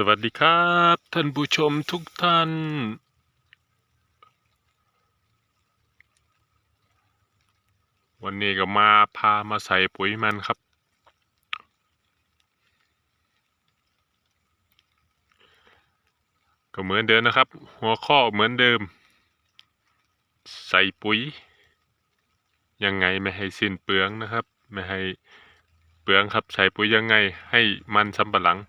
สวัสดีครับ ท่านผู้ชมทุกท่าน วันนี้ก็มาพามาใส่ปุ๋ยมันครับ ก็เหมือนเดิมนะครับ หัวข้อเหมือนเดิม ใส่ปุ๋ย ยังไงไม่ให้สิ้นเปลืองนะครับ ไม่ให้เปลืองครับ ใส่ปุ๋ยยังไงให้มันสำปะหลัง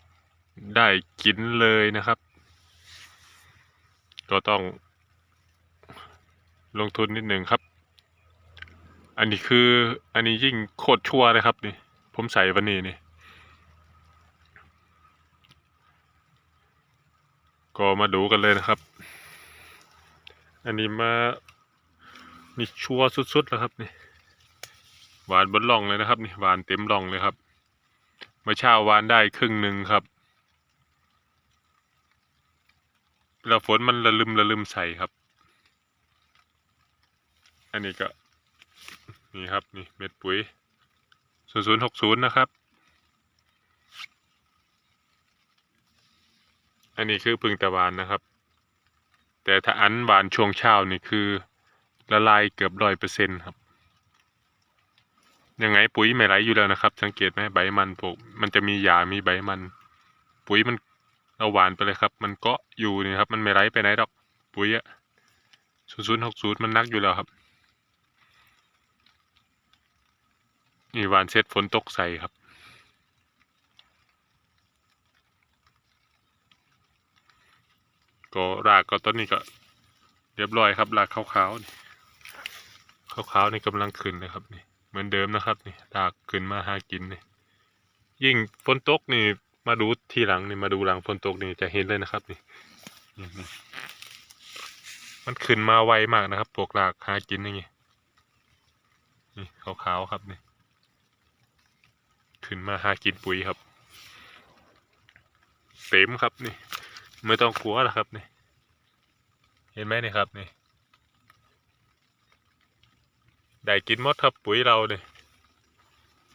ได้กินเลยนะครับ ก็ต้องลงทุนนิดหนึ่งครับ อันนี้คือ อันนี้ยิ่งโคตรชัวร์เลยครับนี่ ผมใส่วันนี้นี่ ก็มาดูกันเลยนะครับ อันนี้มา นี่ชัวร์สุดๆแล้วครับนี่หวานบนร่องเลยนะครับ นี่หวานเต็มร่องเลยครับ เมื่อเช้าหวานได้ครึ่งหนึ่งครับ แล้วฝนมันระลึมระลึมใส่ครับ อันนี้ก็ นี่ครับนี่เม็ดปุ๋ยศูนย์ศูนย์หกศูนย์นะครับ อันนี้คือพึ่งตะวานนะครับ แต่ถ้าอันหวานช่วงเช้านี่คือละลายเกือบร้อยเปอร์เซ็นครับ ยังไงปุ๋ยไม่ไหลอยู่แล้วนะครับ สังเกตไหมใบมันปกมันจะมีหญ้ามีใบมัน ปุ๋ยมัน เอาหวานไปเลยครับ มันเกาะอยู่นี่ครับ มันไม่ไหลไปไหนดอก ปุ๋ยอะศูนย์ศูนย์หกศูนย์มันนักอยู่แล้วครับ นี่หวานเสร็จฝนตกใส่ครับ ก็รากก็ต้นนี้ก็ เรียบร้อยครับ รากขาวๆนี่ขาวๆนี่กำลังขึ้นนะครับนี่ เหมือนเดิมนะครับ นี่รากขึ้นมาหากินนี่ ยิ่งฝนตกนี่ มาดูทีหลังนี่มาดูหลังฝนตกนี่จะเห็นเลยนะครับนี่มันขึ้นมาไวมากนะครับปวกรากหากินอย่างงี้นี่ขาวๆครับนี่ขึ้นมาหากินปุ๋ยครับ เต็มครับนี่ไม่ต้องกลัวหรอกครับนี่เห็นไหมนี่ครับนี่ได้กินมดครับปุ๋ยเราเนี่ย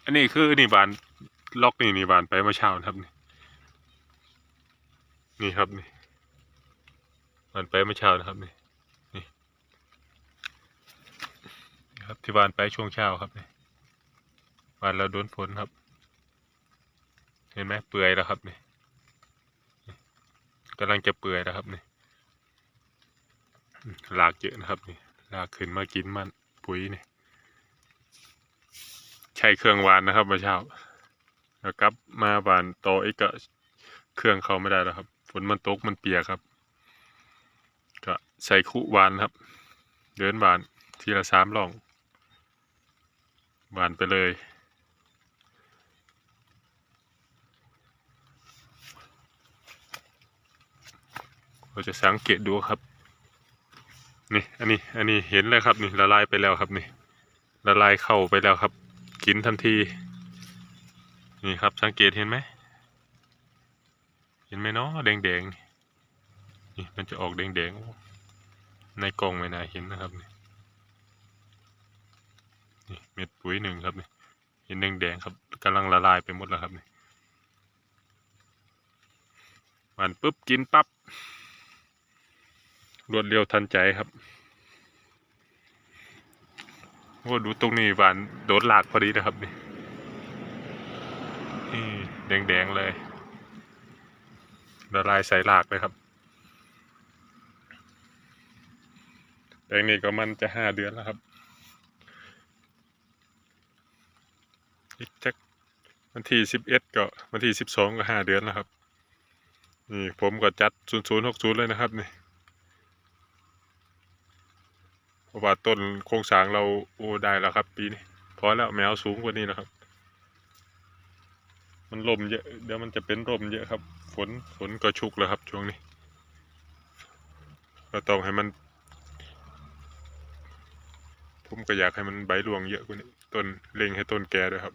อันนี้คือนี่บานล็อกนี่นี่บานไปเมื่อเช้าครับนี่ นี่ครับนี่บานไปเมื่อเช้านะครับนี่นี่ครับที่บานไปช่วงเช้าครับนี่บานเราโดนฝนครับ เห็นไหมเปื่อยแล้วครับนี่กำลังจะเปื่อยแล้วครับนี่ลากเยอะนะครับนี่ลากขึ้นมากินมันปุ๋ยนี่ใช้เครื่องหวานนะครับเมื่อเช้าแล้วกลับมาหวานโตออีกก็เครื่องเขาไม่ได้แล้วครับ นมันตกมันเปียกครับ ก็ใส่คุวานครับ เดินวานทีละสามล่องวานไปเลยเราจะสังเกตดูครับ นี่ อันนี้ อันนี้เห็นเลยครับนี่ละลายไปแล้วครับนี่ละลายเข้าไปแล้วครับ กินทันที นี่ครับสังเกตเห็นไหม ห็นไหมเนาะแดงแดงๆนี่มันจะออกแดงแดงๆในกล่องไม่น่าเห็นนะครับนี่นี่เม็ดปุ๋ยหนึ่งครับนี่เห็นแดงแดงๆครับกำลังละลายไปหมดแล้วครับนี่หวานปุ๊บกินปั๊บรวดเร็วทันใจครับโอ้ดูตรงนี้หวานโดนหลากพอดีนะครับนี่นี่แดงๆเลย ละลายใส่หลากเลยครับแปลงนี้ก็มันจะห้าเดือนแล้วครับ อีกจักวันที่สิบเอ็ดก็วันที่สิบสองก็ห้าเดือนแล้วครับ นี่ผมก็จัดศูนย์ศูนย์หกศูนย์เลยนะครับนี่เพราะว่าต้นโครงสร้างเราโอ้ได้แล้วครับ ปีนี้พอแล้วแมวสูงกว่านี้แล้วครับ มันลมเยอะ เดี๋ยวมันจะเป็นลมเยอะครับ ฝนฝนก็ชุกแล้วครับช่วงนี้ ก็ต้องให้มัน ผมก็อยากให้มันใบรวงเยอะกว่านี้ต้นเล็งให้ต้นแก่ด้วยครับ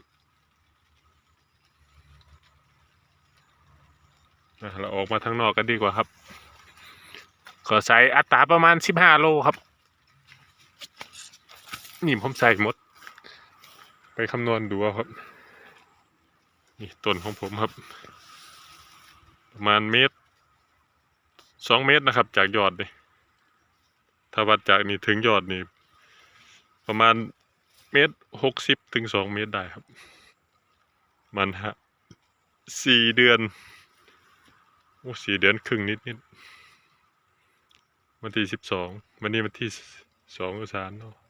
อะเราออกมาทางนอกกันดีกว่าครับ ก็ใส่อัตราประมาณสิบห้าโลครับ นี่ผมใส่หมด ไปคำนวณดูครับ นี่ต้นของผมครับ ประมาณเมตรสองเมตรนะครับ จากยอดนี่ถ้าวัดจากนี่ถึงยอดนี่ประมาณเมตรหกสิบถึงสองเมตรได้ครับ มันฮะสี่เดือนโอ้สี่เดือนครึ่งนิดนิดวันที่สิบสองวันนี้วันที่สองอุสานเนาะ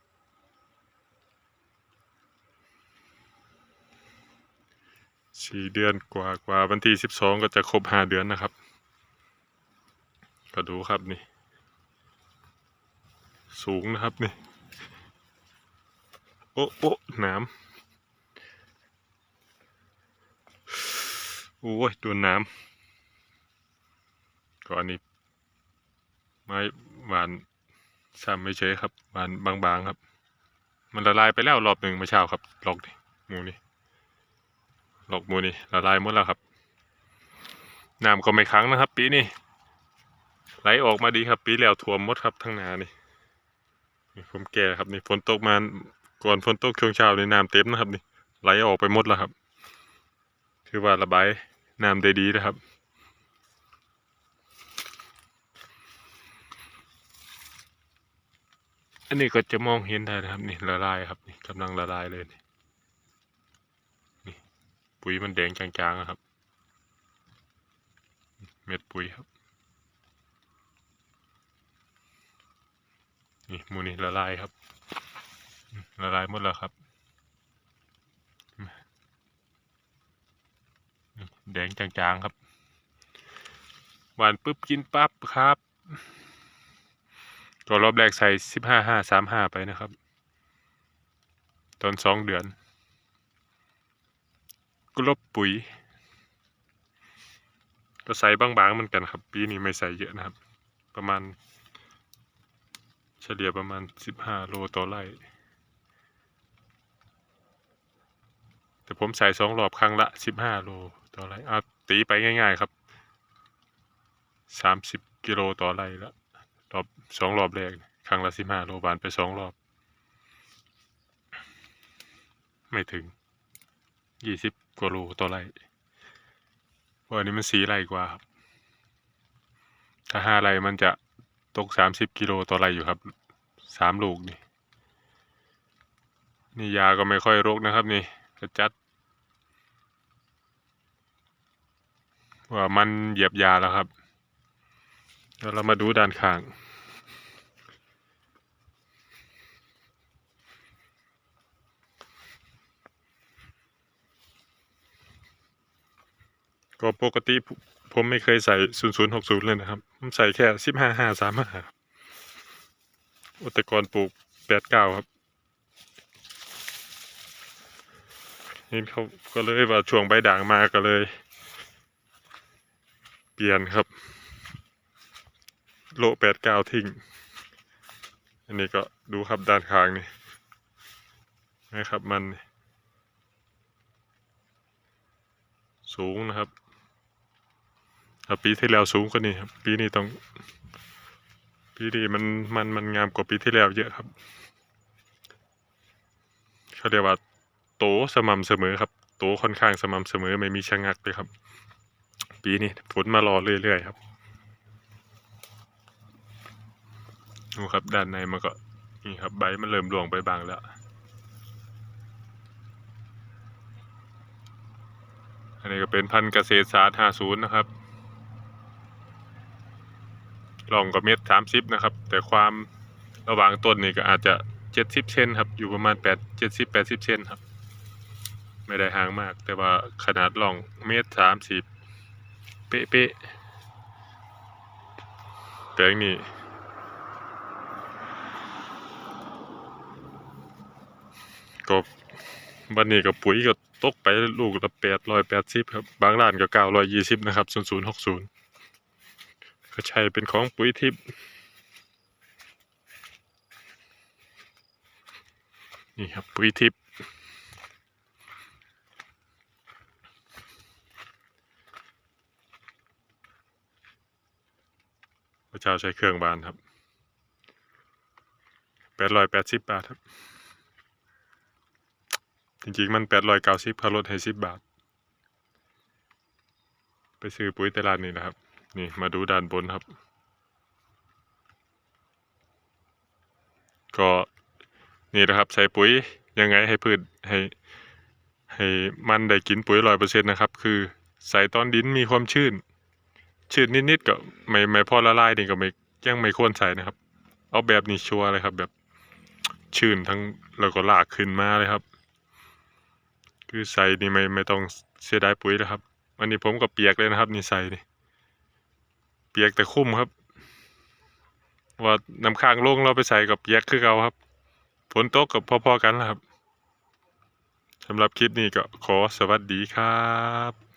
สี่เดือนกว่ากว่าวันที่สิบสองก็จะครบห้าเดือนนะครับ ก็ดูครับนี่ สูงนะครับนี่ โอ้โอ้น้ำโอ้ยโดนน้ำก็อันนี้ไม้หวานซ้ำไม่เฉยครับหวานบางๆครับ มันละลายไปแล้วรอบหนึ่งเมื่อเช้าครับลอกนี่หมูนี่ ลอกมูนี่ละลายหมดแล้วครับน้ำก็ไม่ค้างนะครับ ปีนี้ไหลออกมาดีครับ ปีแล้วท่วมหมดครับทั้งนานี่ผมแก่ครับนี่ฝนตกมาก่อนฝนตกช่วงเช้าในน้ำเต็มนะครับ นี่ไหลออกไปหมดแล้วครับถือว่าระบายน้ำได้ดีนะครับอันนี้ก็จะมองเห็นได้นะครับนี่ละลายครับนี่กำลังละลายเลยนี่ ปุ๋ยมันแดงจางๆครับ เม็ดปุ๋ยครับ นี่มูนี่ละลายครับ ละลายหมดแล้วครับ แดงจางๆครับ หวานปุ๊บกินปั๊บครับ ตัวรอบแรกใส่สิบห้าห้าสามห้าไปนะครับ ตอนสองเดือน ก็ลบปุ๋ย ก็ใส่บางๆเหมือนกันครับ ปีนี้ไม่ใส่เยอะนะครับ ประมาณ เฉลี่ยประมาณสิบห้าโลต่อไร่ แต่ผมใส่สองรอบครั้งละสิบห้าโลต่อไร่เอาตีไปง่าย ๆครับสามสิบกิโลต่อไร่ละรอบสองรอบแรกครั้งละสิบห้าโลบานไปสองรอบ ไม่ถึงยี่สิบ กว่าโลต่อไร่เพราะอันนี้มันสีไร่กว่าครับ ถ้าห้าไร่มันจะตกสามสิบกิโลต่อไร่อยู่ครับสามลูกนี่ นี่ยาก็ไม่ค่อยรกนะครับ นี่จะจัด ว่ามันเหยียบยาแล้วครับ แล้วเรามาดูด้านข้าง ก็ปกติผมไม่เคยใส่ 0060 เลยนะครับ ผมใส่แค่ 15535ครับอุตกรปลูก 89 ครับเห็นเขาก็เลยว่าช่วงใบด่างมาก็เลย เปลี่ยนครับ โลแปดเก้าทิ้ง อันนี้ก็ดูครับด้านข้างนี่นะครับมัน สูงนะครับ ถ้าปีที่แล้วสูงกว่านี้ครับ ปีนี้ต้อง ปีนี้มันมันมันงามกว่าปีที่แล้วเยอะครับเขาเรียกว่า โตสม่ำเสมอครับ โตค่อนข้างสม่ำเสมอไม่มีชะงักเลยครับ ปีนี้ฝนมารอเรื่อยๆครับดูครับด้านในมันก็นี่ครับใบมันเริ่มร่วงไปบางแล้วอันนี้ก็เป็นพันธุ์เกษตรศาสตร์50นะครับ ลองก็เม็ด30นะครับ แต่ความระหว่างต้นนี่ก็อาจจะ70เซนครับ อยู่ประมาณ8 70 80เซนครับ ไม่ได้ห่างมาก แต่ว่าขนาดลองเมตร30เป๊ะๆแปลงนี้ก็วันนี้ก็ปุ๋ยก็ตกไปลูกละแปดร้อยแปดสิบครับ บางร้านก็เก้าร้อยยี่สิบนะครับศูนย์ศูนย์หกศูนย์ ก็ใช้เป็นของปุ๋ยทิพย์นี่ครับปุ๋ยทิพย์พระเจ้าใช้เครื่องบานครับแปดร้อยแปดสิบบาทครับ จริงๆมันแปดร้อยเก้าสิบเขาลดให้สิบบาท ไปซื้อปุ๋ยตลาดนี่นะครับ นี่มาดูด้านบนครับ ก็นี่นะครับใส่ปุ๋ยยังไงให้พืชให้ ให้มันได้กินปุ๋ยร้อยเปอร์เซ็นต์นะครับ คือใส่ตอนดินมีความชื้น ชื้นนิดๆก็ไม่ไม่พอละลายนี่ก็ไม่ยังไม่ควรใส่นะครับ เอาแบบนี้ชัวร์เลยครับ แบบชื้นทั้งแล้วก็ลากขึ้นมาเลยครับ คือใส่นี่ไม่ไม่ต้องเสียดายปุ๋ยนะครับ อันนี้ผมก็เปียกเลยนะครับ นี่ใส่นี่ เปียกแต่คุ้มครับ ว่าน้ำค้างลงเราไปใส่กับเปียกคือเราครับฝนตกกับพอๆกันแหละครับสำหรับคลิปนี้ก็ขอสวัสดีครับ